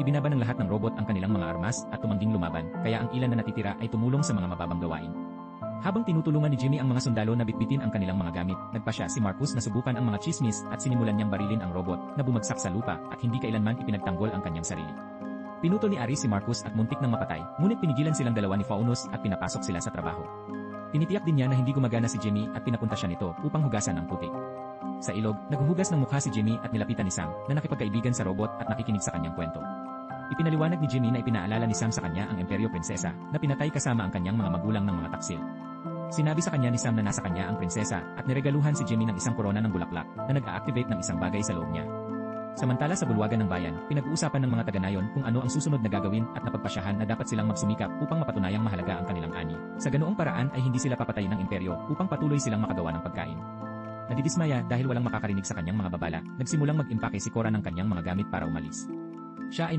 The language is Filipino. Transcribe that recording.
ibinaba ng lahat ng robot ang kanilang mga armas at tumangging lumaban, kaya ang ilan na natitira ay tumulong sa mga mababang gawain. Habang tinutulungan ni Jimmy ang mga sundalo na bitbitin ang kanilang mga gamit, nagpa siya si Marcus na subukan ang mga chismis at sinimulan niyang barilin ang robot na bumagsak sa lupa at hindi kailanman ipinagtanggol ang kanyang sarili. Pinutol ni Ari si Marcus at muntik nang mapatay, ngunit pinigilan silang dalawa ni Faunus at pinapasok sila sa trabaho. Tinitiyak din niya na hindi gumagana si Jimmy at pinapunta siya nito upang hugasan ang putik. Sa ilog, naghuhugas ng mukha si Jimmy at nilapitan ni Sam na nakipagkaibigan sa robot at nakikinig sa kanyang kwento. Ipinaliwanag ni Jimmy na ipinaalala ni Sam sa kanya ang Imperyo Prinsesa na pinatay kasama ang kanyang mga magulang ng mga taksil. Sinabi sa kanya ni Sam na nasa kanya ang prinsesa at niregaluhan si Jimmy ng isang korona ng bulaklak na nag-a-activate ng isang bagay sa loob niya. Samantala sa bulwagan ng bayan, pinag-uusapan ng mga taga-nayon kung ano ang susunod na gagawin at napagpasyahan na dapat silang magsumikap upang mapatunayang mahalaga ang kanilang ani. Sa ganoong paraan ay hindi sila papatayin ng imperyo upang patuloy silang makagawa ng pagkain. Nadidismaya dahil walang makakarinig sa kanyang mga babala, nagsimulang mag-impake si Cora ng kanyang mga gamit para umalis. Siya ay